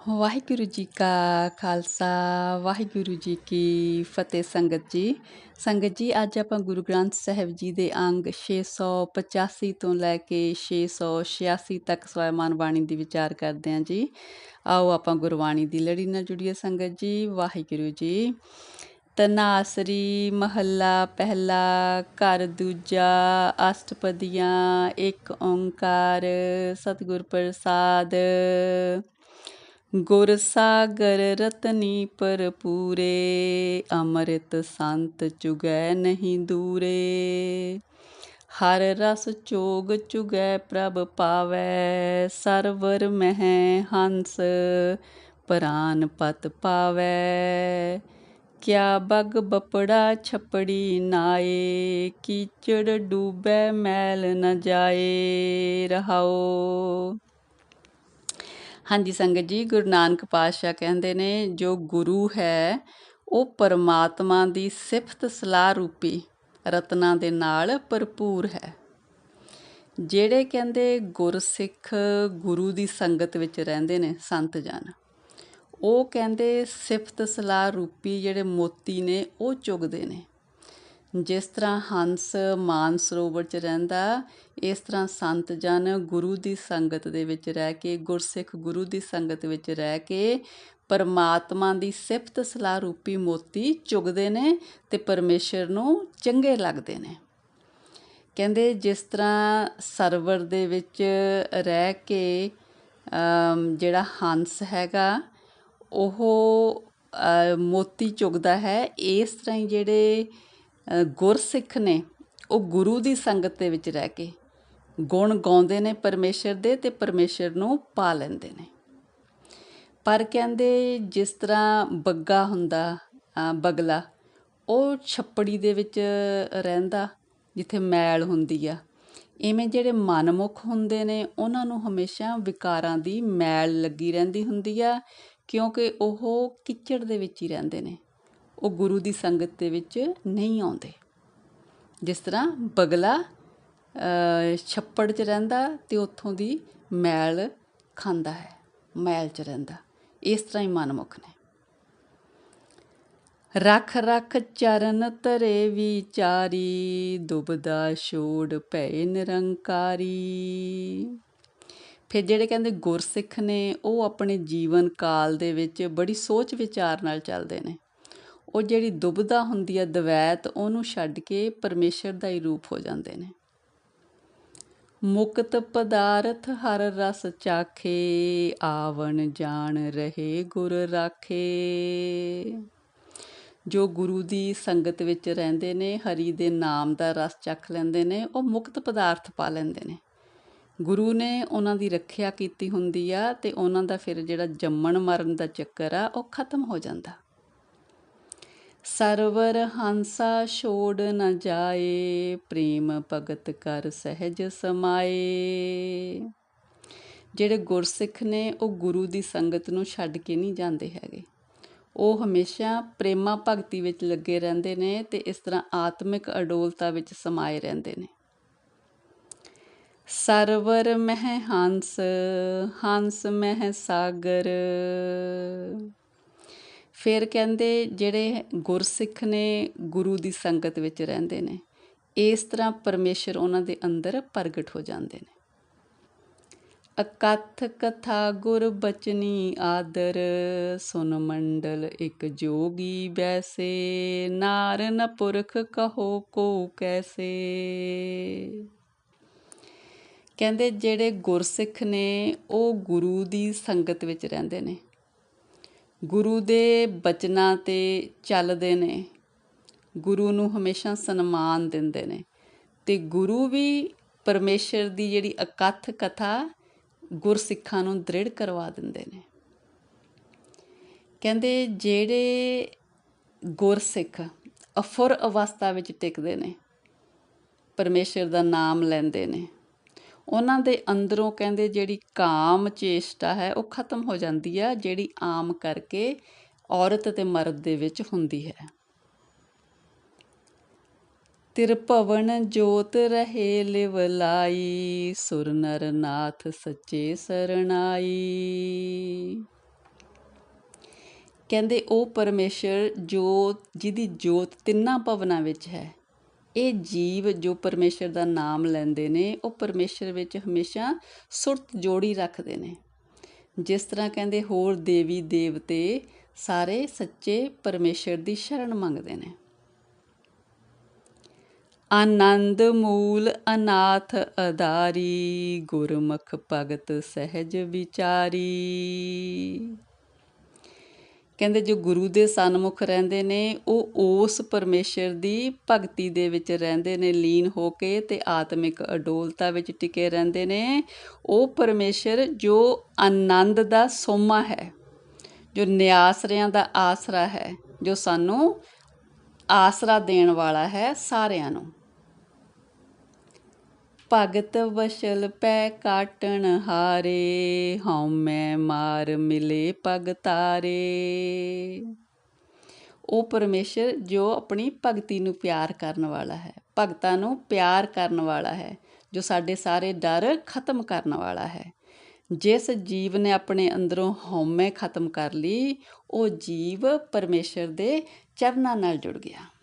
ਵਾਹਿਗੁਰੂ ਜੀ ਕਾ ਖਾਲਸਾ, ਵਾਹਿਗੁਰੂ ਜੀ ਕੀ ਫਤਿਹ ਸੰਗਤ ਜੀ। ਸੰਗਤ ਜੀ, ਅੱਜ ਆਪਾਂ ਗੁਰੂ ਗ੍ਰੰਥ ਸਾਹਿਬ ਜੀ ਦੇ ਅੰਗ 685 ਤੋਂ ਲੈ ਕੇ 686 ਤੱਕ ਸਵੈਮਾਨ ਬਾਣੀ ਦੀ ਵਿਚਾਰ ਕਰਦੇ ਹਾਂ ਜੀ। ਆਓ ਆਪਾਂ ਗੁਰਬਾਣੀ ਦੀ ਲੜੀ ਨਾਲ ਜੁੜੀਏ ਸੰਗਤ ਜੀ, ਵਾਹਿਗੁਰੂ ਜੀ। ਤਨਾਸਰੀ ਮਹੱਲਾ ਪਹਿਲਾ, ਘਰ ਦੂਜਾ, ਅਸ਼ਟਪਦੀਆਂ, ਇੱਕ ਓੰਕਾਰ, ਸਤਿਗੁਰ ਪ੍ਰਸਾਦ। ਗੁਰ ਸਾਗਰ ਰਤਨੀ ਪੂਰੇ ਅੰਮ੍ਰਿਤ ਸੰਤ ਚੁਗੈ ਨਹੀਂ ਦੂਰੇ। ਹਰ ਰਸ ਚੋਗ ਚੁਗੈ ਪ੍ਰਭ ਪਾਵੈ, ਸਰਵਰ ਮਹਿ ਹੰਸ ਪ੍ਰਾਨ ਪਤ ਪਾਵੈ। ਕਿਆ ਬਗ ਬਪੜਾ ਛਪੜੀ ਨਾਏ, ਕੀਚੜ ਡੂਬੈ ਮੈਲ ਨ ਜਾਏ ਰਹਾਓ ਹਾਂਜੀ, ਸੰਗਤ ਜੀ, ਗੁਰੂ ਨਾਨਕ ਪਾਤਸ਼ਾਹ ਕਹਿੰਦੇ ਨੇ, ਜੋ ਗੁਰੂ ਹੈ, ਉਹ ਪਰਮਾਤਮਾ ਦੀ ਸਿਫਤ ਸਲਾਹ ਰੂਪੀ ਰਤਨਾ ਦੇ ਨਾਲ ਭਰਪੂਰ ਹੈ। ਜਿਹੜੇ ਕਹਿੰਦੇ ਗੁਰਸਿੱਖ ਗੁਰੂ ਦੀ ਸੰਗਤ ਵਿੱਚ ਰਹਿੰਦੇ ਨੇ, ਸੰਤ ਜਨ, ਉਹ ਕਹਿੰਦੇ ਸਿਫਤ ਸਲਾਹ ਰੂਪੀ ਜਿਹੜੇ ਮੋਤੀ ਨੇ, ਉਹ ਚੁਗਦੇ ਨੇ। ਜਿਸ ਤਰ੍ਹਾਂ ਹੰਸ ਮਾਨ ਸਰੋਵਰ 'ਚ ਰਹਿੰਦਾ, ਇਸ ਤਰ੍ਹਾਂ ਸੰਤ ਜਨ ਗੁਰੂ ਦੀ ਸੰਗਤ ਦੇ ਵਿੱਚ ਰਹਿ ਕੇ, ਗੁਰਸਿੱਖ ਗੁਰੂ ਦੀ ਸੰਗਤ ਵਿੱਚ ਰਹਿ ਕੇ ਪਰਮਾਤਮਾ ਦੀ ਸਿਫਤ ਸਲਾਹ ਰੂਪੀ ਮੋਤੀ ਚੁਗਦੇ ਨੇ ਤੇ ਪਰਮੇਸ਼ਰ ਨੂੰ ਚੰਗੇ ਲੱਗਦੇ ਨੇ। ਕਹਿੰਦੇ ਜਿਸ ਤਰ੍ਹਾਂ ਸਰਵਰ ਦੇ ਵਿੱਚ ਰਹਿ ਕੇ ਜਿਹੜਾ ਹੰਸ ਹੈਗਾ, ਉਹ ਮੋਤੀ ਚੁਗਦਾ ਹੈ, ਇਸ ਤਰ੍ਹਾਂ ਹੀ ਜਿਹੜੇ ਗੁਰਸਿੱਖ ਨੇ ਉਹ ਗੁਰੂ ਦੀ ਸੰਗਤ ਦੇ ਵਿੱਚ ਰਹਿ ਕੇ ਗੁਣ ਗਾਉਂਦੇ ਨੇ ਪਰਮੇਸ਼ਰ ਦੇ ਤੇ ਪਰਮੇਸ਼ਰ ਨੂੰ ਪਾ ਲੈਂਦੇ ਨੇ। ਪਰ ਕਹਿੰਦੇ ਜਿਸ ਤਰ੍ਹਾਂ ਬੱਗਾ ਹੁੰਦਾ ਬਗਲਾ, ਉਹ ਛੱਪੜੀ ਦੇ ਵਿੱਚ ਰਹਿੰਦਾ, ਜਿੱਥੇ ਮੈਲ ਹੁੰਦੀ ਆ, ਇਵੇਂ ਜਿਹੜੇ ਮਨਮੁਖ ਹੁੰਦੇ ਨੇ, ਉਹਨਾਂ ਨੂੰ ਹਮੇਸ਼ਾ ਵਿਕਾਰਾਂ ਦੀ ਮੈਲ ਲੱਗੀ ਰਹਿੰਦੀ ਹੁੰਦੀ ਆ, ਕਿਉਂਕਿ ਉਹ ਕਿਚੜ ਦੇ ਵਿੱਚ ਹੀ ਰਹਿੰਦੇ ਨੇ। ਉਹ ਗੁਰੂ ਦੀ ਸੰਗਤ ਦੇ ਵਿੱਚ ਨਹੀਂ ਆਉਂਦੇ। ਜਿਸ ਤਰ੍ਹਾਂ ਬਗਲਾ ਛੱਪੜ 'ਚ ਰਹਿੰਦਾ ਤੇ ਉੱਥੋਂ ਦੀ ਮੈਲ ਖਾਂਦਾ ਹੈ, ਮੈਲ 'ਚ ਰਹਿੰਦਾ। ਇਸ ਤਰ੍ਹਾਂ ਹੀ ਮਨਮੁਖ ਨੇ। ਰਖ ਰਖ ਚਰਨ ਤਰੇ ਵਿਚਾਰੀ, ਦੁਬਦਾ ਛੋੜ ਭੈ ਨਿਰੰਕਾਰੀ। ਫਿਰ ਜਿਹੜੇ ਕਹਿੰਦੇ ਗੁਰਸਿੱਖ ਨੇ, ਉਹ ਆਪਣੇ ਜੀਵਨ ਕਾਲ ਦੇ ਵਿੱਚ ਬੜੀ ਸੋਚ ਵਿਚਾਰ ਨਾਲ ਚੱਲਦੇ ਨੇ। ਉਹ ਜਿਹੜੀ ਦੁਬਦਾ ਹੁੰਦੀ ਹੈ ਦਵੈਤ, ਉਹਨੂੰ ਛੱਡ ਕੇ ਪਰਮੇਸ਼ਰ ਦਾ ਹੀ ਰੂਪ ਹੋ ਜਾਂਦੇ ਨੇ। ਮੁਕਤ ਪਦਾਰਥ ਹਰ ਰਸ ਚਾਖੇ, ਆਵਣ ਜਾਣ ਰਹੇ ਗੁਰ ਰਾਖੇ। ਜੋ ਗੁਰੂ ਦੀ ਸੰਗਤ ਵਿੱਚ ਰਹਿੰਦੇ ਨੇ, ਹਰੀ ਦੇ ਨਾਮ ਦਾ ਰਸ ਚੱਖ ਲੈਂਦੇ ਨੇ, ਉਹ ਮੁਕਤ ਪਦਾਰਥ ਪਾ ਲੈਂਦੇ ਨੇ। ਗੁਰੂ ਨੇ ਉਹਨਾਂ ਦੀ ਰੱਖਿਆ ਕੀਤੀ ਹੁੰਦੀ ਆ ਤੇ ਉਹਨਾਂ ਦਾ ਫਿਰ ਜਿਹੜਾ ਜੰਮਣ ਮਰਨ ਦਾ ਚੱਕਰ ਆ, ਉਹ ਖਤਮ ਹੋ ਜਾਂਦਾ। ਸਰਵਰ ਹੰਸਾ ਛੋੜ ਨ ਜਾਏ, ਪ੍ਰੇਮ ਭਗਤ ਕਰ ਸਹਿਜ ਸਮਾਏ। ਜਿਹੜੇ ਗੁਰਸਿੱਖ ਨੇ, ਉਹ ਗੁਰੂ ਦੀ ਸੰਗਤ ਨੂੰ ਛੱਡ ਕੇ ਨਹੀਂ ਜਾਂਦੇ ਹੈਗੇ। ਉਹ ਹਮੇਸ਼ਾ ਪ੍ਰੇਮਾ ਭਗਤੀ ਵਿੱਚ ਲੱਗੇ ਰਹਿੰਦੇ ਨੇ ਤੇ ਇਸ ਤਰ੍ਹਾਂ ਆਤਮਿਕ ਅਡੋਲਤਾ ਵਿੱਚ ਸਮਾਏ ਰਹਿੰਦੇ ਨੇ। ਸਰਵਰ ਮਹਿ ਹੰਸ ਹੰਸ ਮਹਿ ਸਾਗਰ। ਫਿਰ ਕਹਿੰਦੇ ਜਿਹੜੇ ਗੁਰਸਿੱਖ ਨੇ ਗੁਰੂ ਦੀ ਸੰਗਤ ਵਿੱਚ ਰਹਿੰਦੇ ਨੇ, ਇਸ ਤਰ੍ਹਾਂ ਪਰਮੇਸ਼ਰ ਉਹਨਾਂ ਦੇ ਅੰਦਰ ਪ੍ਰਗਟ ਹੋ ਜਾਂਦੇ ਨੇ। ਅਕਥ ਕਥਾ ਗੁਰ ਬਚਨੀ ਆਦਰ, ਸੁਨ ਮੰਡਲ ਇੱਕ ਜੋਗੀ ਬੈਸੇ, ਨਾਰ ਨ ਪੁਰਖ ਕਹੋ ਕੋ ਕੈਸੇ। ਕਹਿੰਦੇ ਜਿਹੜੇ ਗੁਰਸਿੱਖ ਨੇ ਉਹ ਗੁਰੂ ਦੀ ਸੰਗਤ ਵਿੱਚ ਰਹਿੰਦੇ ਨੇ। ਗੁਰੂ ਦੇ ਬਚਨਾਂ ਤੇ ਚੱਲਦੇ ਨੇ। ਗੁਰੂ ਨੂੰ ਹਮੇਸ਼ਾ ਸਨਮਾਨ ਦਿੰਦੇ ਨੇ। ਤੇ ਗੁਰੂ ਵੀ ਪਰਮੇਸ਼ਰ ਦੀ ਜਿਹੜੀ ਅਕਥ ਕਥਾ ਗੁਰਸਿੱਖਾਂ ਨੂੰ ਦ੍ਰਿੜ ਕਰਵਾ ਦਿੰਦੇ ਨੇ। ਕਹਿੰਦੇ ਜਿਹੜੇ ਗੁਰਸਿੱਖ ਅਫੁਰ ਅਵਸਥਾ ਵਿੱਚ ਟਿਕਦੇ ਨੇ, ਪਰਮੇਸ਼ਰ ਦਾ ਨਾਮ ਲੈਂਦੇ ਨੇ। ਉਹਨਾਂ ਦੇ ਅੰਦਰੋਂ ਕਹਿੰਦੇ ਜਿਹੜੀ ਕਾਮ ਚੇਸ਼ਟਾ ਹੈ ਉਹ ਖਤਮ ਹੋ ਜਾਂਦੀ ਆ, ਜਿਹੜੀ ਆਮ ਕਰਕੇ ਔਰਤ ਤੇ ਮਰਦ ਦੇ ਵਿੱਚ ਹੁੰਦੀ ਹੈ। ਤਿਰਭਵਨ ਜੋਤ ਰਹੇ ਲਿਵਲਾਈ ਸੁਰ ਨਰ ਨਾਥ ਸੱਚੇ ਸਰਣਾਈ। ਕਹਿੰਦੇ ਉਹ ਪਰਮੇਸ਼ਰ ਜੋ ਜਿਹਦੀ ਜੋਤ ਤਿੰਨਾਂ ਭਵਨਾਂ ਵਿੱਚ ਹੈ। ਇਹ ਜੀਵ ਜੋ ਪਰਮੇਸ਼ਰ ਦਾ ਨਾਮ ਲੈਂਦੇ ਨੇ, ਉਹ ਪਰਮੇਸ਼ਰ ਵਿੱਚ ਹਮੇਸ਼ਾ ਸੁਰਤ ਜੋੜੀ ਰੱਖਦੇ ਨੇ। ਜਿਸ ਤਰ੍ਹਾਂ ਕਹਿੰਦੇ, ਹੋਰ ਦੇਵੀ ਦੇਵਤੇ ਸਾਰੇ ਸੱਚੇ ਪਰਮੇਸ਼ਰ ਦੀ ਸ਼ਰਨ ਮੰਗਦੇ ਨੇ। ਆਨੰਦ ਮੂਲ ਅਨਾਥ ਅਦਾਰੀ ਗੁਰਮੁਖ ਭਗਤ ਸਹਿਜ ਵਿਚਾਰੀ। ਕਹਿੰਦੇ ਜੋ ਗੁਰੂ ਦੇ ਸਨਮੁਖ ਰਹਿੰਦੇ ਨੇ, ਉਹ ਉਸ ਪਰਮੇਸ਼ਰ ਦੀ ਭਗਤੀ ਦੇ ਵਿੱਚ ਰਹਿੰਦੇ ਨੇ, ਲੀਨ ਹੋ ਕੇ ਤੇ ਆਤਮਿਕ ਅਡੋਲਤਾ ਵਿੱਚ ਟਿਕੇ ਰਹਿੰਦੇ ਨੇ। ਉਹ ਪਰਮੇਸ਼ਰ ਜੋ ਆਨੰਦ ਦਾ ਸੋਮਾ ਹੈ, ਜੋ ਨਿਆਸਰਿਆਂ ਦਾ ਆਸਰਾ ਹੈ, ਜੋ ਸਾਨੂੰ ਆਸਰਾ ਦੇਣ ਵਾਲਾ ਹੈ ਸਾਰਿਆਂ ਨੂੰ। ਭਗਤ ਵਸ਼ਲ ਪੈ ਕਾਟਣ ਹਾਰੇ ਹਉਮੈ ਮਾਰ ਮਿਲੇ ਪਗਤਾਰੇ ਉਹ ਪਰਮੇਸ਼ਰ ਜੋ ਆਪਣੀ ਭਗਤੀ ਨੂੰ ਪਿਆਰ ਕਰਨ ਵਾਲਾ ਹੈ, ਭਗਤਾਂ ਨੂੰ ਪਿਆਰ ਕਰਨ ਵਾਲਾ ਹੈ, ਜੋ ਸਾਡੇ ਸਾਰੇ ਡਰ ਖਤਮ ਕਰਨ ਵਾਲਾ ਹੈ। ਜਿਸ ਜੀਵ ਨੇ ਆਪਣੇ ਅੰਦਰੋਂ ਹਉਮੈ ਖਤਮ ਕਰ ਲਈ, ਉਹ ਜੀਵ ਪਰਮੇਸ਼ਰ ਦੇ ਚਰਨਾਂ ਨਾਲ ਜੁੜ ਗਿਆ।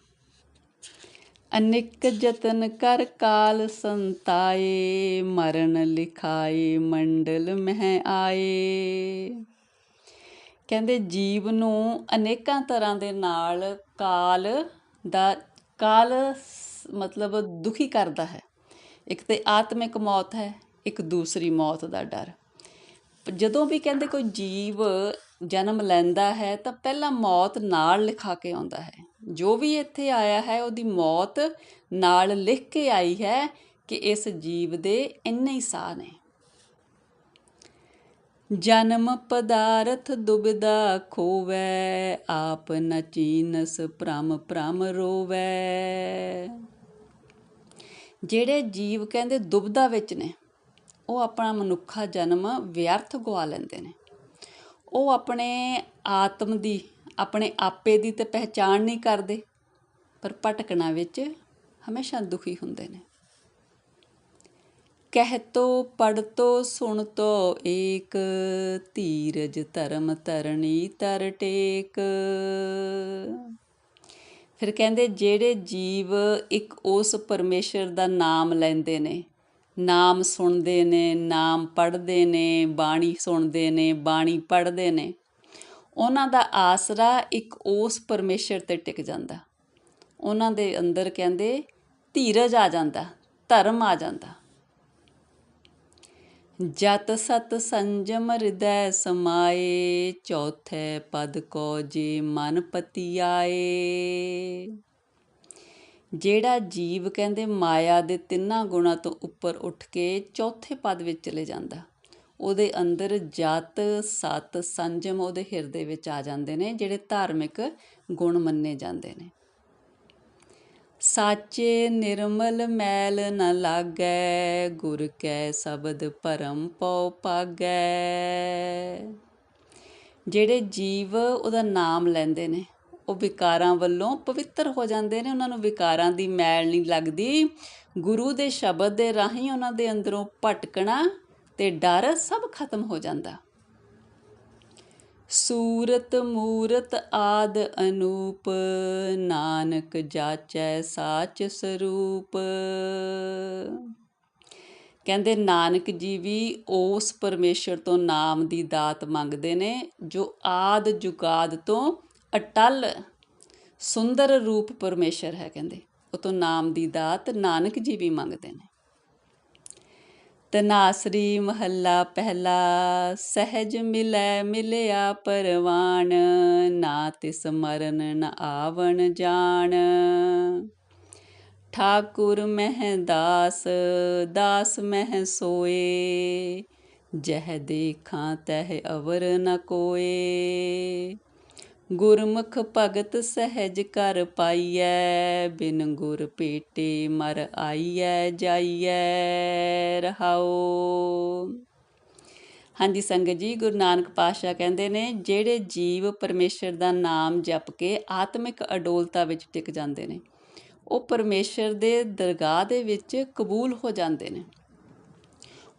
ਅਨਿਕ ਜਤਨ ਕਰ ਕਾਲ ਸੰਤਾਏ, ਮਰਨ ਲਿਖਾਏ, ਮੰਡਲ ਮਹਿ ਆਏ। ਕਹਿੰਦੇ ਜੀਵ ਨੂੰ ਅਨੇਕਾਂ ਤਰ੍ਹਾਂ ਦੇ ਨਾਲ ਕਾਲ ਦਾ, ਕਾਲ ਮਤਲਬ ਦੁਖੀ ਕਰਦਾ ਹੈ। ਇੱਕ ਤੇ ਆਤਮਿਕ ਮੌਤ ਹੈ, ਇੱਕ ਦੂਸਰੀ ਮੌਤ ਦਾ ਡਰ। ਜਦੋਂ ਵੀ ਕਹਿੰਦੇ ਕੋਈ ਜੀਵ ਜਨਮ ਲੈਂਦਾ ਹੈ ਤਾਂ ਪਹਿਲਾਂ ਮੌਤ ਨਾਲ ਲਿਖਾ ਕੇ ਆਉਂਦਾ ਹੈ। ਜੋ ਵੀ ਇੱਥੇ ਆਇਆ ਹੈ, ਉਹਦੀ ਮੌਤ ਨਾਲ ਲਿਖ ਕੇ ਆਈ ਹੈ ਕਿ ਇਸ ਜੀਵ ਦੇ ਇੰਨੇ ਹੀ ਸਾਹ ਨੇ। ਜਨਮ ਪਦਾਰਥ ਦੁਬਿਦਾ ਖੋਵੈ, ਆਪ ਨਚੀਨਸ ਚੀਨਸ ਭ੍ਰਮ ਭ੍ਰਮ ਰੋਵੈ। ਜਿਹੜੇ ਜੀਵ ਕਹਿੰਦੇ ਦੁਬਦਾ ਵਿੱਚ ਨੇ, ਉਹ ਆਪਣਾ ਮਨੁੱਖਾ ਜਨਮ ਵਿਅਰਥ ਗਵਾ ਲੈਂਦੇ ਨੇ। ਉਹ ਆਪਣੇ ਆਤਮ ਦੀ, ਆਪਣੇ ਆਪੇ ਦੀ ਤਾਂ ਪਹਿਚਾਣ ਨਹੀਂ ਕਰਦੇ, ਪਰ ਭਟਕਣਾ ਵਿੱਚ ਹਮੇਸ਼ਾ ਦੁਖੀ ਹੁੰਦੇ ਨੇ। ਕਹਿ ਤੋ ਪੜ ਤੋ, ਸੁਣ ਤੋ, ਏਕ ਧੀਰਜ ਧਰਮ ਤਰਣੀ ਤਰ ਟੇਕ। ਫਿਰ ਕਹਿੰਦੇ, ਜਿਹੜੇ ਜੀਵ ਇੱਕ ਉਸ ਪਰਮੇਸ਼ਰ ਦਾ ਨਾਮ ਲੈਂਦੇ ਨੇ ਨਾਮ ਸੁਣਦੇ ਨੇ, ਨਾਮ ਪੜ੍ਹਦੇ ਨੇ, ਬਾਣੀ ਸੁਣਦੇ ਨੇ, ਬਾਣੀ ਪੜ੍ਹਦੇ ਨੇ। ਉਹਨਾਂ ਦਾ ਆਸਰਾ ਇੱਕ ਉਸ ਪਰਮੇਸ਼ਰ ਤੇ ਟਿਕ ਜਾਂਦਾ। ਉਹਨਾਂ ਦੇ ਅੰਦਰ ਕਹਿੰਦੇ, ਧੀਰਜ ਆ ਜਾਂਦਾ, ਧਰਮ ਆ ਜਾਂਦਾ। ਜਤ ਸਤ ਸੰਜਮ ਹਿਰਦੈ ਸਮਾਏ, ਚੌਥੇ ਪਦ ਕੋ ਜੇ ਮਨ ਪਤੀ ਆਏ ਜਿਹੜਾ ਜੀਵ ਕਹਿੰਦੇ ਮਾਇਆ ਦੇ ਤਿੰਨਾਂ ਗੁਣਾ ਤੋਂ ਉੱਪਰ ਉੱਠ ਕੇ ਚੌਥੇ ਪਦ ਵਿੱਚ ਚਲੇ ਜਾਂਦਾ। ਉਹਦੇ ਅੰਦਰ ਜਤ, ਸਤ, ਸੰਜਮ ਉਹਦੇ ਹਿਰਦੇ ਵਿੱਚ ਆ ਜਾਂਦੇ ਨੇ, ਜਿਹੜੇ ਧਾਰਮਿਕ ਗੁਣ ਮੰਨੇ ਜਾਂਦੇ ਨੇ। ਸਾਚੇ, ਨਿਰਮਲ, ਮੈਲ ਨ ਲਾਗੈ, ਗੁਰ ਕੈ ਸ਼ਬਦ ਪਰਮ ਪਉ ਪਾਗੈ ਜਿਹੜੇ ਜੀਵ ਉਹਦਾ ਨਾਮ ਲੈਂਦੇ ਨੇ ਉਹ ਵਿਕਾਰਾਂ ਵੱਲੋਂ ਪਵਿੱਤਰ ਹੋ ਜਾਂਦੇ ਨੇ, ਉਹਨਾਂ ਨੂੰ ਵਿਕਾਰਾਂ ਦੀ ਮੈਲ ਨਹੀਂ ਲੱਗਦੀ। ਗੁਰੂ ਦੇ ਸ਼ਬਦ ਦੇ ਰਾਹੀਂ ਉਹਨਾਂ ਦੇ ਅੰਦਰੋਂ ਭਟਕਣਾ ਤੇ ਡਰ ਸਭ ਖਤਮ ਹੋ ਜਾਂਦਾ। ਸੂਰਤ ਮੂਰਤ ਆਦ ਅਨੂਪ, ਨਾਨਕ ਜਾਚੈ ਸਾਚ ਸਰੂਪ। ਕਹਿੰਦੇ ਨਾਨਕ ਜੀ ਵੀ ਉਸ ਪਰਮੇਸ਼ਰ ਤੋਂ ਨਾਮ ਦੀ ਦਾਤ ਮੰਗਦੇ ਨੇ, ਜੋ ਆਦ ਜੁਗਾਦ ਤੋਂ ਅਟਲ ਸੁੰਦਰ ਰੂਪ ਪਰਮੇਸ਼ਰ ਹੈ ਕਹਿੰਦੇ। ਉਹ ਤੋਂ ਨਾਮ ਦੀ ਦਾਤ ਨਾਨਕ ਜੀ ਵੀ ਮੰਗਦੇ ਨੇ। ਤਨਾਸਰੀ ਮਹੱਲਾ ਪਹਿਲਾ, ਸਹਿਜ ਮਿਲੈ ਮਿਲਿਆ ਪਰਵਾਨ ਨਾ ਤਿਸ ਮਰਨ ਨ ਆਵਣ ਜਾਣ। ਠਾਕੁਰ ਮਹਿ ਦਾਸ ਦਾਸ ਮਹਿ ਸੋਏ, ਜਹ ਦੇਖਾਂ ਤਹ ਅਵਰ ਨ ਕੋਏ। ਗੁਰਮੁਖ ਭਗਤ ਸਹਿਜ ਕਰ ਪਾਈਐ, ਬਿਨ ਗੁਰ ਪੇਟੇ ਮਰ ਆਈਐ, ਜਾਈਐ ਰਹਾਓ ਹਾਂਜੀ, ਸੰਗਤ ਜੀ, ਗੁਰੂ ਨਾਨਕ ਪਾਤਸ਼ਾਹ ਕਹਿੰਦੇ ਨੇ, ਜਿਹੜੇ ਜੀਵ ਪਰਮੇਸ਼ਰ ਦਾ ਨਾਮ ਜਪ ਕੇ ਆਤਮਿਕ ਅਡੋਲਤਾ ਵਿੱਚ ਟਿਕ ਜਾਂਦੇ ਨੇ, ਉਹ ਪਰਮੇਸ਼ਰ ਦੇ ਦਰਗਾਹ ਦੇ ਵਿੱਚ ਕਬੂਲ ਹੋ ਜਾਂਦੇ ਨੇ।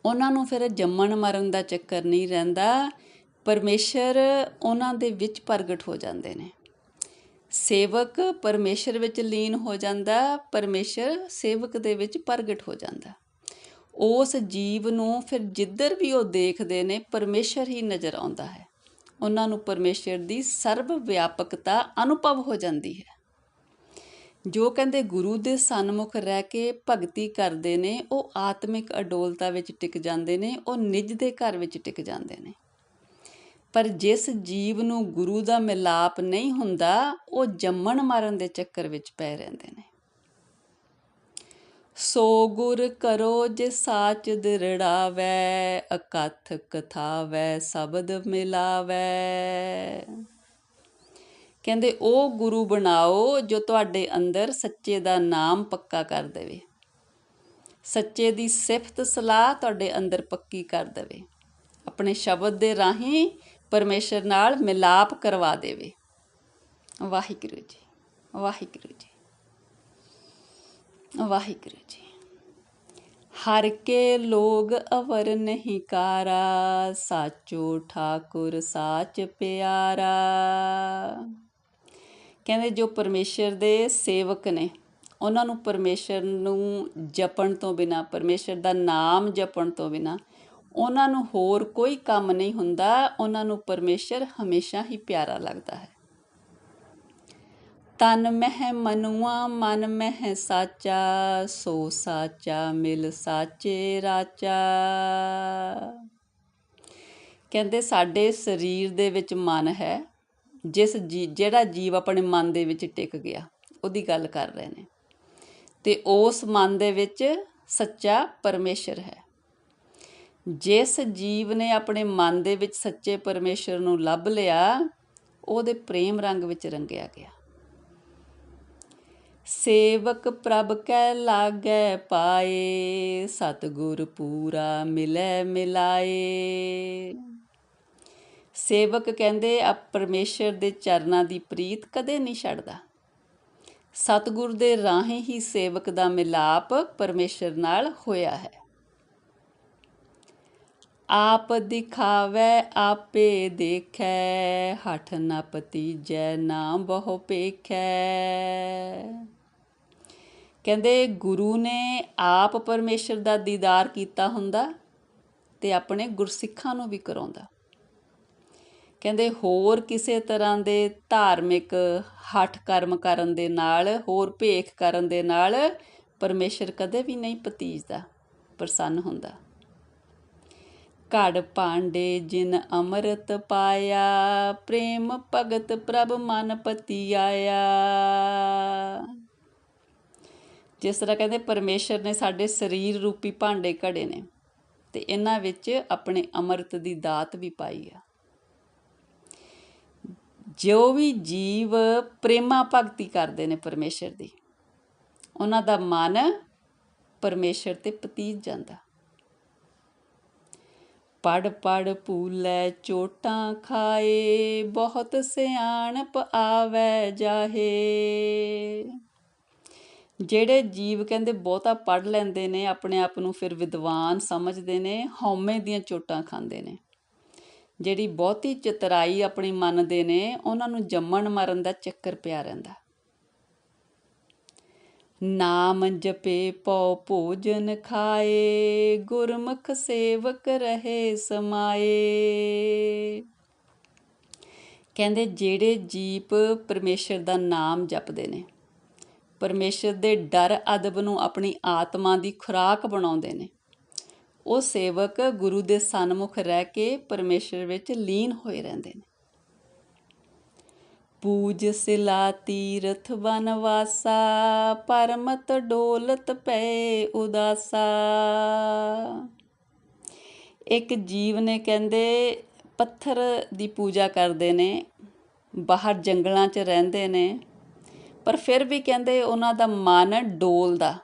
ਉਹਨਾਂ ਨੂੰ ਫਿਰ ਜੰਮਣ ਮਰਨ ਦਾ ਚੱਕਰ ਨਹੀਂ ਰਹਿੰਦਾ। ਪਰਮੇਸ਼ਰ ਉਹਨਾਂ ਦੇ ਵਿੱਚ ਪ੍ਰਗਟ ਹੋ ਜਾਂਦੇ ਨੇ। ਸੇਵਕ ਪਰਮੇਸ਼ਰ ਵਿੱਚ ਲੀਨ ਹੋ ਜਾਂਦਾ, ਪਰਮੇਸ਼ਰ ਸੇਵਕ ਦੇ ਵਿੱਚ ਪ੍ਰਗਟ ਹੋ ਜਾਂਦਾ। ਉਸ ਜੀਵ ਨੂੰ ਫਿਰ ਜਿੱਧਰ ਵੀ ਉਹ ਦੇਖਦੇ ਨੇ, ਪਰਮੇਸ਼ਰ ਹੀ ਨਜ਼ਰ ਆਉਂਦਾ ਹੈ। ਉਹਨਾਂ ਨੂੰ ਪਰਮੇਸ਼ਰ ਦੀ ਸਰਵ ਵਿਆਪਕਤਾ ਅਨੁਭਵ ਹੋ ਜਾਂਦੀ ਹੈ। ਜੋ ਕਹਿੰਦੇ ਗੁਰੂ ਦੇ ਸਨਮੁਖ ਰਹਿ ਕੇ ਭਗਤੀ ਕਰਦੇ ਨੇ, ਉਹ ਆਤਮਿਕ ਅਡੋਲਤਾ ਵਿੱਚ ਟਿਕ ਜਾਂਦੇ ਨੇ, ਉਹ ਨਿਜ ਦੇ ਘਰ ਵਿੱਚ ਟਿਕ ਜਾਂਦੇ ਨੇ। ਪਰ ਜਿਸ ਜੀਵ ਨੂੰ ਗੁਰੂ ਦਾ ਮਿਲਾਪ ਨਹੀਂ ਹੁੰਦਾ, ਉਹ ਜੰਮਣ ਮਾਰਨ ਦੇ ਚੱਕਰ ਵਿੱਚ ਪੈ ਰਹਿੰਦੇ ਨੇ। ਸੋ ਗੁਰ ਕਰੋ ਜੇ ਸਾਚ ਦਿਰੜਾਵੈ, ਅਕਥ ਕਥਾਵੈ, ਸ਼ਬਦ ਮਿਲਾਵੈ। ਕਹਿੰਦੇ, ਉਹ ਗੁਰੂ ਬਣਾਓ ਜੋ ਤੁਹਾਡੇ ਅੰਦਰ ਸੱਚੇ ਦਾ ਨਾਮ ਪੱਕਾ ਕਰ ਦੇਵੇ। ਸੱਚੇ ਦੀ ਸਿਫਤ ਸਲਾਹ ਤੁਹਾਡੇ ਅੰਦਰ ਪੱਕੀ ਕਰ ਦੇਵੇ। ਆਪਣੇ ਸ਼ਬਦ ਦੇ ਰਾਹੀਂ ਪਰਮੇਸ਼ਰ ਨਾਲ ਮਿਲਾਪ ਕਰਵਾ ਦੇਵੇ। ਵਾਹਿਗੁਰੂ ਜੀ ਵਾਹਿਗੁਰੂ ਜੀ ਵਾਹਿਗੁਰੂ ਜੀ। ਹਰ ਕੇ ਲੋਗ ਅਵਰ ਨਹੀਂ ਕਾਰਾ, ਸਾਚੋ ਠਾਕੁਰ, ਸਾਚ ਪਿਆਰਾ। ਕਹਿੰਦੇ ਜੋ ਪਰਮੇਸ਼ਰ ਦੇ ਸੇਵਕ ਨੇ, ਉਹਨਾਂ ਨੂੰ ਪਰਮੇਸ਼ਰ ਨੂੰ ਜਪਣ ਤੋਂ ਬਿਨਾ, ਪਰਮੇਸ਼ਰ ਦਾ ਨਾਮ ਜਪਣ ਤੋਂ ਬਿਨਾ ਉਹਨਾਂ ਨੂੰ ਹੋਰ ਕੋਈ ਕੰਮ ਨਹੀਂ ਹੁੰਦਾ, ਉਹਨਾਂ ਨੂੰ ਪਰਮੇਸ਼ਰ ਹਮੇਸ਼ਾ ਹੀ ਪਿਆਰਾ ਲੱਗਦਾ ਹੈ। ਤਨ ਮਹਿ ਮਨੁਆ, ਮਨ ਮਹਿ ਸਾਚਾ, ਸੋ ਸਾਚਾ, ਮਿਲ ਸਾਚੇ ਰਾਚਾ। ਕਹਿੰਦੇ ਸਾਡੇ ਸਰੀਰ ਦੇ ਵਿੱਚ ਮਨ ਹੈ, ਜਿਸ ਜਿਹੜਾ ਜੀਵ ਆਪਣੇ ਮਨ ਦੇ ਵਿੱਚ ਟਿਕ ਗਿਆ, ਉਹਦੀ ਗੱਲ ਕਰ ਰਹੇ ਨੇ। ਤੇ ਉਸ ਮਨ ਦੇ ਵਿੱਚ ਸੱਚਾ ਪਰਮੇਸ਼ਰ ਹੈ। ਜਿਸ ਜੀਵ ਨੇ ਆਪਣੇ ਮਨ ਦੇ ਵਿੱਚ ਸੱਚੇ ਪਰਮੇਸ਼ਰ ਨੂੰ ਲੱਭ ਲਿਆ, ਉਹਦੇ ਪ੍ਰੇਮ ਰੰਗ ਵਿੱਚ ਰੰਗਿਆ ਗਿਆ। ਸੇਵਕ ਪ੍ਰਭ ਕੈ ਲਾਗੈ ਪਾਏ, ਸਤਗੁਰ ਪੂਰਾ ਮਿਲੈ ਮਿਲਾਏ। ਸੇਵਕ ਕਹਿੰਦੇ ਆ ਪਰਮੇਸ਼ਰ ਦੇ ਚਰਨਾਂ ਦੀ ਪ੍ਰੀਤ ਕਦੇ ਨਹੀਂ ਛੱਡਦਾ। ਸਤਗੁਰ ਦੇ ਰਾਹੀਂ ਹੀ ਸੇਵਕ ਦਾ ਮਿਲਾਪ ਪਰਮੇਸ਼ਰ ਨਾਲ ਹੋਇਆ ਹੈ। ਆਪ ਦਿਖਾਵੈ, ਆਪੇ ਦੇਖੈ, ਹਠ ਨ ਪਤੀਜੈ ਨਾ ਬਹੁ ਪੇਖੈ। ਕਹਿੰਦੇ ਗੁਰੂ ਨੇ ਆਪ ਪਰਮੇਸ਼ਰ ਦਾ ਦੀਦਾਰ ਕੀਤਾ ਹੁੰਦਾ ਤੇ ਆਪਣੇ ਗੁਰਸਿੱਖਾਂ ਨੂੰ ਵੀ ਕਰਾਉਂਦਾ। ਕਹਿੰਦੇ ਹੋਰ ਕਿਸੇ ਤਰ੍ਹਾਂ ਦੇ ਧਾਰਮਿਕ ਹੱਠ ਕਰਮ ਕਰਨ ਦੇ ਨਾਲ, ਹੋਰ ਭੇਖ ਕਰਨ ਦੇ ਨਾਲ ਪਰਮੇਸ਼ਰ ਕਦੇ ਵੀ ਨਹੀਂ ਪਤੀਜਦਾ ਪ੍ਰਸੰਨ ਹੁੰਦਾ। ਘੜ ਭਾਂਡੇ ਜਿਨ ਅੰਮ੍ਰਿਤ ਪਾਇਆ, ਪ੍ਰੇਮ ਭਗਤ ਪ੍ਰਭ ਮਨ ਪਤੀ ਆਇਆ ਜਿਸ ਤਰ੍ਹਾਂ ਕਹਿੰਦੇ, ਪਰਮੇਸ਼ਰ ਨੇ ਸਾਡੇ ਸਰੀਰ ਰੂਪੀ ਭਾਂਡੇ ਘੜੇ ਨੇ ਤੇ ਇਹਨਾਂ ਵਿੱਚ ਆਪਣੇ ਅੰਮ੍ਰਿਤ ਦੀ ਦਾਤ ਵੀ ਪਾਈ ਆ। ਜੋ ਵੀ ਜੀਵ ਪ੍ਰੇਮਾ ਭਗਤੀ ਕਰਦੇ ਨੇ ਪਰਮੇਸ਼ਰ ਦੀ, ਉਹਨਾਂ ਦਾ ਮਨ ਪਰਮੇਸ਼ਰ ਤੇ ਪਤੀਤ ਜਾਂਦਾ। ਪੜ ਪੜ ਪੂਲੇ ਚੋਟਾਂ ਖਾਏ, ਬਹੁਤ ਸਿਆਣਪ ਆਵੇ ਜਾਹੇ। ਜਿਹੜੇ ਜੀਵ ਕਹਿੰਦੇ ਬਹੁਤਾ ਪੜ ਲੈਂਦੇ ਨੇ, ਆਪਣੇ ਆਪ ਨੂੰ ਫਿਰ ਵਿਦਵਾਨ ਸਮਝਦੇ ਨੇ, ਹਉਮੈ ਦੀਆਂ ਚੋਟਾਂ ਖਾਂਦੇ ਨੇ। ਜਿਹੜੀ ਬਹੁਤੀ ਚਤਰਾਈ ਆਪਣੀ ਮੰਨਦੇ ਨੇ, ਉਹਨਾਂ ਨੂੰ ਜੰਮਣ ਮਰਨ ਦਾ ਚੱਕਰ ਪਿਆ ਰਹਿੰਦਾ। ਨਾਮ ਜਪੇ ਪਉ ਭੋਜਨ ਖਾਏ, ਗੁਰਮੁਖ ਸੇਵਕ ਰਹੇ ਸਮਾਏ। ਕਹਿੰਦੇ ਜਿਹੜੇ ਜੀਪ ਪਰਮੇਸ਼ਰ ਦਾ ਨਾਮ ਜਪਦੇ ਨੇ, ਪਰਮੇਸ਼ਰ ਦੇ ਡਰ ਅਦਬ ਨੂੰ ਆਪਣੀ ਆਤਮਾ ਦੀ ਖੁਰਾਕ ਬਣਾਉਂਦੇ ਨੇ, ਉਹ ਸੇਵਕ ਗੁਰੂ ਦੇ ਸਨਮੁਖ ਰਹਿ ਕੇ ਪਰਮੇਸ਼ਰ ਵਿੱਚ ਲੀਨ ਹੋਏ ਰਹਿੰਦੇ ਨੇ। ਪੂਜ ਸਿਲਾ ਤੀਰਥ ਬਨਵਾਸਾ ਪਰਮਤ ਡੋਲਤ ਪਏ ਉਦਾਸਾ। ਇੱਕ ਜੀਵ ਨੇ ਕਹਿੰਦੇ, ਪੱਥਰ ਦੀ ਪੂਜਾ ਕਰਦੇ ਨੇ, ਬਾਹਰ ਜੰਗਲਾਂ 'ਚ ਰਹਿੰਦੇ ਨੇ, ਪਰ ਫਿਰ ਵੀ ਕਹਿੰਦੇ ਉਹਨਾਂ ਦਾ ਮਨ ਡੋਲਦਾ,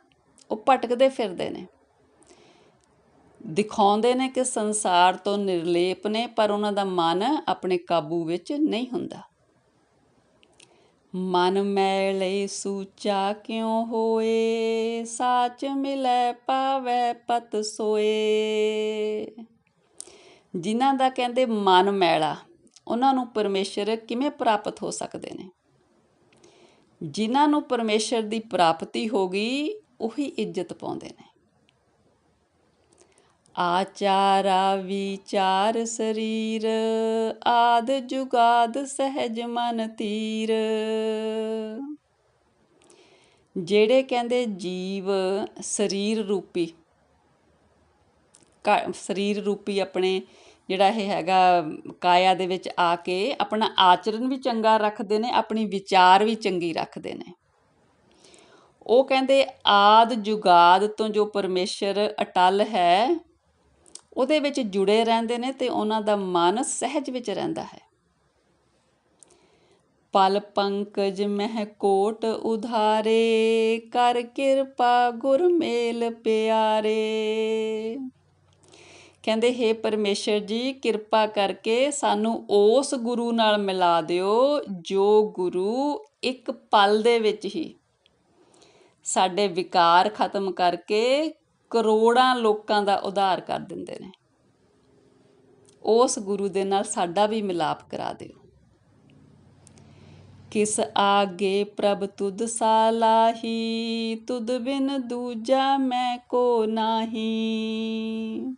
ਉਹ ਭਟਕਦੇ ਫਿਰਦੇ ਨੇ। ਦਿਖਾਉਂਦੇ ਨੇ ਕਿ ਸੰਸਾਰ ਤੋਂ ਨਿਰਲੇਪ ਨੇ, ਪਰ ਉਹਨਾਂ ਦਾ ਮਨ ਆਪਣੇ ਕਾਬੂ ਵਿੱਚ ਨਹੀਂ ਹੁੰਦਾ। ਮਨ ਮੈਲੇ ਸੂਚਾ ਕਿਉ ਹੋਏ? ਸਾਚ ਮਿਲੈ ਪਾਵੇ ਪਤ ਸੋਏ। ਜਿਨ੍ਹਾਂ ਦਾ ਕਹਿੰਦੇ ਮਨ ਮੈਲਾ, ਉਹਨਾਂ ਨੂੰ ਪਰਮੇਸ਼ਰ ਕਿਵੇਂ ਪ੍ਰਾਪਤ ਹੋ ਸਕਦੇ ਨੇ? ਜਿਨ੍ਹਾਂ ਨੂੰ ਪਰਮੇਸ਼ਰ ਦੀ ਪ੍ਰਾਪਤੀ ਹੋ ਗਈ, ਉਹੀ ਇੱਜ਼ਤ ਪਾਉਂਦੇ ਨੇ। ਆਚਾਰਾ, ਵਿਚਾਰ, ਸਰੀਰ, ਆਦ ਜੁਗਾਦ ਸਹਿਜ ਮਨ ਤੀਰ। ਜਿਹੜੇ ਕਹਿੰਦੇ ਜੀਵ ਸਰੀਰ ਰੂਪੀ ਸਰੀਰ ਰੂਪੀ ਆਪਣੇ ਜਿਹੜਾ ਇਹ ਹੈਗਾ ਕਾਇਆ ਦੇ ਵਿੱਚ ਆ ਕੇ ਆਪਣਾ ਆਚਰਣ ਵੀ ਚੰਗਾ ਰੱਖਦੇ ਨੇ, ਆਪਣੀ ਵਿਚਾਰ ਵੀ ਚੰਗੀ ਰੱਖਦੇ ਨੇ। ਉਹ ਕਹਿੰਦੇ ਆਦ ਜੁਗਾਦ ਤੋਂ ਜੋ ਪਰਮੇਸ਼ਰ ਅਟਲ ਹੈ ਉਹਦੇ ਵਿੱਚ ਜੁੜੇ ਰਹਿੰਦੇ ਨੇ ਤੇ ਉਹਨਾਂ ਦਾ ਮਨ ਸਹਿਜ ਵਿੱਚ ਰਹਿੰਦਾ ਹੈ। ਪਲ ਪੰਕਜ ਮਹਿ ਕੋਟ ਉਧਾਰੇ, ਕਰ ਕਿਰਪਾ ਗੁਰ ਮੇਲ ਪਿਆਰੇ। ਕਹਿੰਦੇ हे ਪਰਮੇਸ਼ਰ ਜੀ, ਕਿਰਪਾ ਕਰਕੇ ਸਾਨੂੰ ਉਸ ਗੁਰੂ ਨਾਲ ਮਿਲਾ ਦਿਓ ਜੋ ਗੁਰੂ ਇੱਕ ਪਲ ਦੇ ਵਿੱਚ ਹੀ ਸਾਡੇ ਵਿਕਾਰ ਖਤਮ ਕਰਕੇ ਕਰੋੜਾਂ ਲੋਕਾਂ ਦਾ ਉਧਾਰ ਕਰ ਦਿੰਦੇ ਨੇ। ਉਸ ਗੁਰੂ ਦੇ ਨਾਲ ਸਾਡਾ ਵੀ ਮਿਲਾਪ ਕਰਾ ਦਿਓ। ਕਿਸ ਆਗੇ ਪ੍ਰਭ ਤੁਧ ਸਾਲਾਹੀ, ਤੁਧ ਬਿਨ ਦੂਜਾ ਮੈਂ ਕੋ ਨਾਹੀ।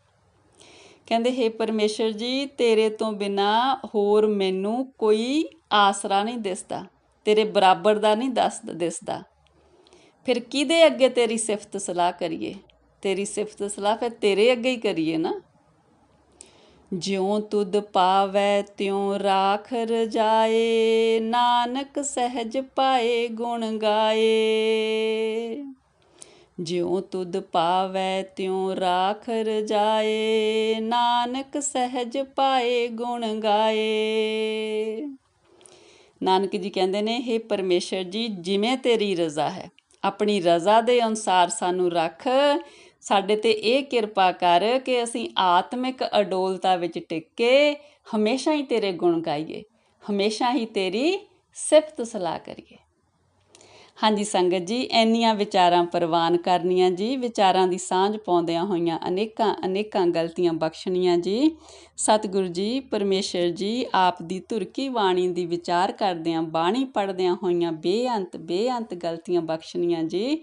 ਕਹਿੰਦੇ, ਹੈ ਪਰਮੇਸ਼ਰ ਜੀ, ਤੇਰੇ ਤੋਂ ਬਿਨਾ ਹੋਰ ਮੈਨੂੰ ਕੋਈ ਆਸਰਾ ਨਹੀਂ ਦਿਸਦਾ, ਤੇਰੇ ਬਰਾਬਰ ਦਾ ਨਹੀਂ ਦੱਸ ਦਿਸਦਾ। ਫਿਰ ਕਿਹਦੇ ਅੱਗੇ ਤੇਰੀ ਸਿਫਤ ਸਲਾਹ ਕਰੀਏ? ਤੇਰੀ ਸਿਫਤ ਸਲਾਹ ਫਿਰ ਤੇਰੇ ਅੱਗੇ ਹੀ ਕਰੀਏ ਨਾ। ਜਿਉ ਤੁਧ ਪਾਵੈ ਤਿਉ ਰਾਖ ਰਜਾਏ, ਨਾਨਕ ਸਹਿਜ ਪਾਏ ਗੁਣ ਗਾਏ। ਜਿਉ ਤੁਧ ਪਾਵੈ ਤਿਉ ਰਾਖ ਰਜਾਏ, ਨਾਨਕ ਸਹਿਜ ਪਾਏ ਗੁਣ ਗਾਏ। ਨਾਨਕ ਜੀ ਕਹਿੰਦੇ ਨੇ हे ਪਰਮੇਸ਼ਰ ਜੀ, ਜਿਵੇਂ ਤੇਰੀ ਰਜ਼ਾ ਹੈ, ਆਪਣੀ ਰਜ਼ਾ ਦੇ ਅਨੁਸਾਰ ਸਾਨੂੰ ਰੱਖ ਸਾਡੇ ਤੇ ਇਹ ਕਿਰਪਾ ਕਰ ਕਿ ਅਸੀਂ ਆਤਮਿਕ ਅਡੋਲਤਾ ਵਿੱਚ ਟਿਕ ਕੇ ਹਮੇਸ਼ਾ ਹੀ ਤੇਰੇ ਗੁਣ ਗਾਈਏ, ਹਮੇਸ਼ਾ ਹੀ ਤੇਰੀ ਸਿਫਤ ਸਲਾਹ ਕਰੀਏ। ਹਾਂਜੀ ਸੰਗਤ ਜੀ, ਇੰਨੀਆਂ ਵਿਚਾਰਾਂ ਪ੍ਰਵਾਨ ਕਰਨੀਆਂ ਜੀ, ਵਿਚਾਰਾਂ ਦੀ ਸਾਂਝ ਪਾਉਂਦਿਆਂ ਹੋਈਆਂ ਅਨੇਕਾਂ ਅਨੇਕਾਂ ਗਲਤੀਆਂ ਬਖਸ਼ਣੀਆਂ ਜੀ। ਸਤਿਗੁਰੂ ਜੀ, ਪਰਮੇਸ਼ਰ ਜੀ, ਆਪ ਦੀ ਤੁਰਕੀ ਬਾਣੀ ਦੀ ਵਿਚਾਰ ਕਰਦਿਆਂ, ਬਾਣੀ ਪੜਦਿਆਂ ਹੋਈਆਂ ਬੇਅੰਤ ਬੇਅੰਤ ਗਲਤੀਆਂ ਬਖਸ਼ਣੀਆਂ ਜੀ।